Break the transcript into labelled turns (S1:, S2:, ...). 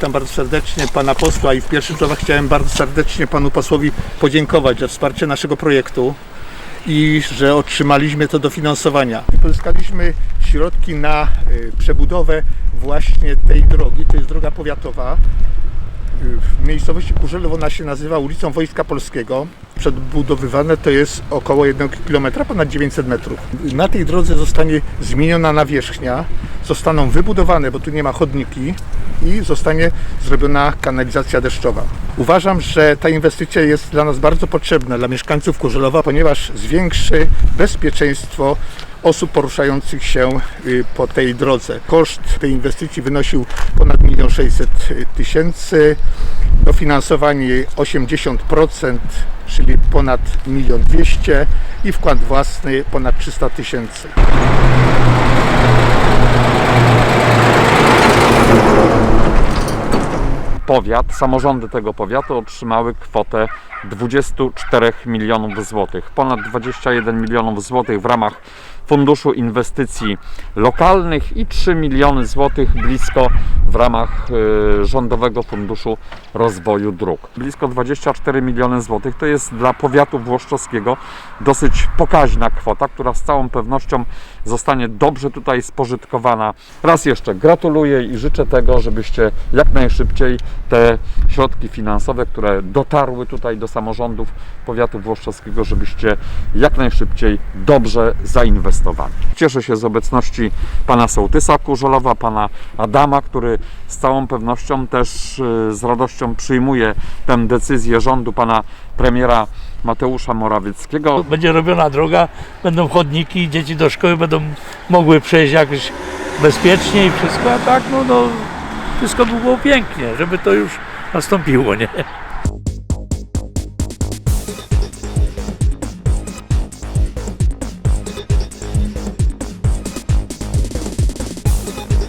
S1: Witam bardzo serdecznie pana posła i w pierwszych słowach chciałem bardzo serdecznie panu posłowi podziękować za wsparcie naszego projektu i że otrzymaliśmy to dofinansowania. Pozyskaliśmy środki na y, przebudowę właśnie tej drogi. To jest droga powiatowa. Y, W miejscowości Kurzelowo ona się nazywa ulicą Wojska Polskiego. Przedbudowywane to jest około 1 km, ponad 900 metrów. Na tej drodze zostanie zmieniona nawierzchnia, zostaną wybudowane, bo tu nie ma chodniki i zostanie zrobiona kanalizacja deszczowa. Uważam, że ta inwestycja jest dla nas bardzo potrzebna, dla mieszkańców Kurzelowa, ponieważ zwiększy bezpieczeństwo osób poruszających się y, po tej drodze. Koszt tej inwestycji wynosił ponad 1 600 tysięcy. Dofinansowanie 80%, czyli ponad 1 200 i wkład własny ponad 300 tysięcy.
S2: Powiat, samorządy tego powiatu otrzymały kwotę 24 milionów złotych. Ponad 21 milionów złotych w ramach Funduszu Inwestycji Lokalnych i 3 miliony złotych blisko w ramach y, Rządowego Funduszu Rozwoju Dróg. Blisko 24 miliony złotych to jest dla powiatu włoszczowskiego dosyć pokaźna kwota, która z całą pewnością zostanie dobrze tutaj spożytkowana. Raz jeszcze gratuluję i życzę tego, żebyście jak najszybciej te środki finansowe, które dotarły tutaj do samorządów powiatu włoszczowskiego, żebyście jak najszybciej dobrze zainwestowali. Cieszę się z obecności pana sołtysa Kurzolowa, pana Adama, który z całą pewnością też y, z radością przyjmuje tę decyzję rządu pana premiera Mateusza Morawieckiego.
S3: Będzie robiona droga, będą chodniki, dzieci do szkoły będą mogły przejść jakoś bezpiecznie i wszystko, a tak no, no wszystko by było pięknie, żeby to już nastąpiło, nie? thank you.